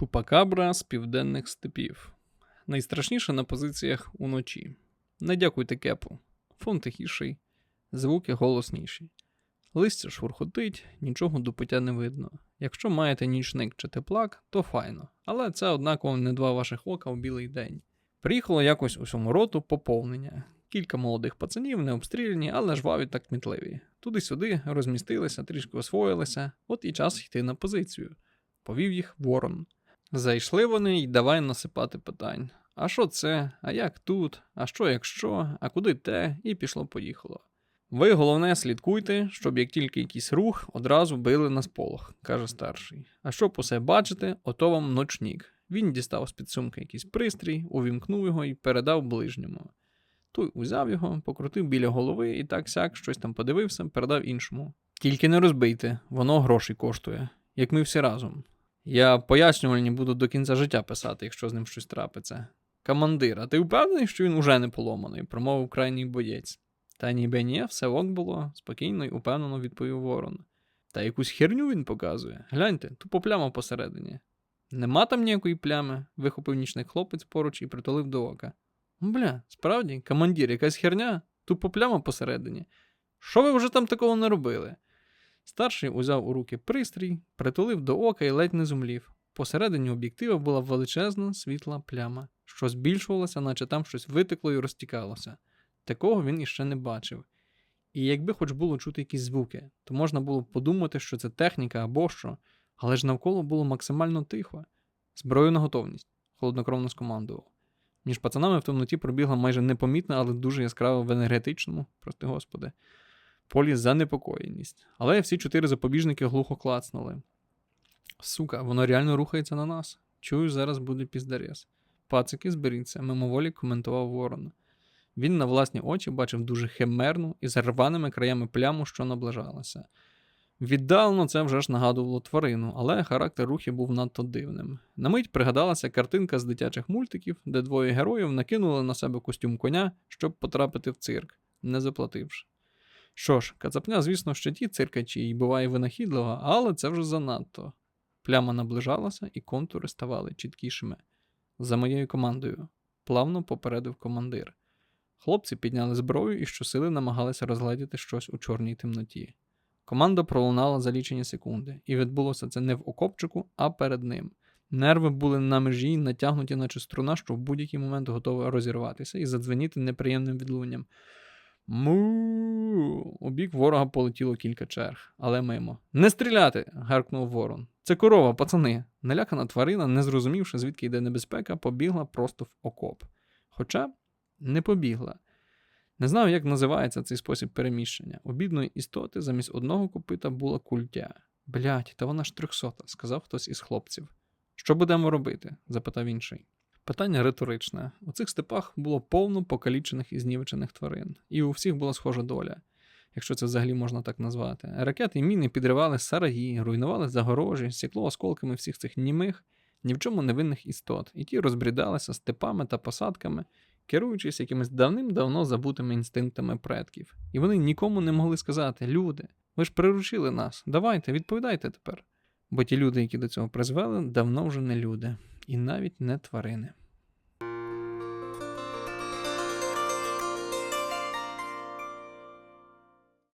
Чупакабра з південних степів. Найстрашніше на позиціях уночі. Не дякуйте кепу. Фон тихіший, звуки голосніші. Листя шурхотить, нічого до пиття не видно. Якщо маєте нічник чи теплак, то файно, але це однаково не два ваших ока в білий день. Приїхало якось у всьому роту поповнення. Кілька молодих пацанів, не обстріляні, але жваві та кмітливі. Туди-сюди розмістилися, трішки освоїлися, от і час йти на позицію. Повів їх ворон. Зайшли вони й давай насипати питань. А що це? А як тут? А що якщо? А куди те? І пішло-поїхало. Ви головне слідкуйте, щоб як тільки якийсь рух, одразу били на сполох, каже старший. А щоб усе бачите, ото вам ночнік. Він дістав з під сумки якийсь пристрій, увімкнув його і передав ближньому. Той узяв його, покрутив біля голови і так сяк щось там подивився, передав іншому. Тільки не розбийте, воно грошей коштує, як ми всі разом. Я пояснювальні буду до кінця життя писати, якщо з ним щось трапиться. Командир, а ти впевнений, що він уже не поломаний? промовив крайній боєць. Та ніби ні, все ок було, спокійно й упевнено відповів ворон. Та якусь херню він показує. Гляньте, тупо пляма посередині. Нема там ніякої плями, вихопив нічний хлопець поруч і притулив до ока. Бля, справді, командир, якась херня, тупо пляма посередині. Що ви вже там такого не робили? Старший узяв у руки пристрій, притулив до ока і ледь не зумлів. Посередині об'єктива була величезна світла пляма, що збільшувалася, наче там щось витекло і розтікалося. Такого він іще не бачив. І якби хоч було чути якісь звуки, то можна було подумати, що це техніка або що, але ж навколо було максимально тихо. Зброю на готовність, холоднокровно скомандував. Між пацанами в темноті пробігла майже непомітна, але дуже яскрава в енергетичному, прости господи, полі занепокоєність. Але всі чотири запобіжники глухо клацнули. Сука, воно реально рухається на нас. Чую, зараз буде піздарес. Пацики, зберіться, мимоволі коментував ворон. Він на власні очі бачив дуже химерну і з рваними краями пляму, що наближалася. Віддалено це вже ж нагадувало тварину, але характер рухів був надто дивним. На мить пригадалася картинка з дитячих мультиків, де двоє героїв накинули на себе костюм коня, щоб потрапити в цирк, не заплативши. Що ж, кацапня, звісно, ще ті циркачі і буває винахідлива, але це вже занадто. Пляма наближалася, і контури ставали чіткішими. За моєю командою, плавно попередив командир. Хлопці підняли зброю і щосили намагалися розгледіти щось у чорній темноті. Команда пролунала за лічені секунди, і відбулося це не в окопчику, а перед ним. Нерви були на межі, натягнуті, наче струна, що в будь-який момент готова розірватися і задзвеніти неприємним відлунням. Му. У бік ворога полетіло кілька черг, але мимо. Не стріляти! гаркнув ворон. Це корова, пацани. Налякана тварина, не зрозумівши, звідки йде небезпека, побігла просто в окоп. Хоча не побігла. Не знав, як називається цей спосіб переміщення. У бідної істоти замість одного копита була культя. Блять, та вона ж трьохсота, сказав хтось із хлопців. Що будемо робити? запитав інший. Питання риторичне. У цих степах було повно покалічених і знівечених тварин, і у всіх була схожа доля, якщо це взагалі можна так назвати. Ракети і міни підривали сараї, руйнували загорожі, сікло осколками всіх цих німих, ні в чому невинних істот, і ті розбрідалися степами та посадками, керуючись якимись давним-давно забутими інстинктами предків. І вони нікому не могли сказати: люди, ви ж приручили нас, давайте, відповідайте тепер. Бо ті люди, які до цього призвели, давно вже не люди, і навіть не тварини.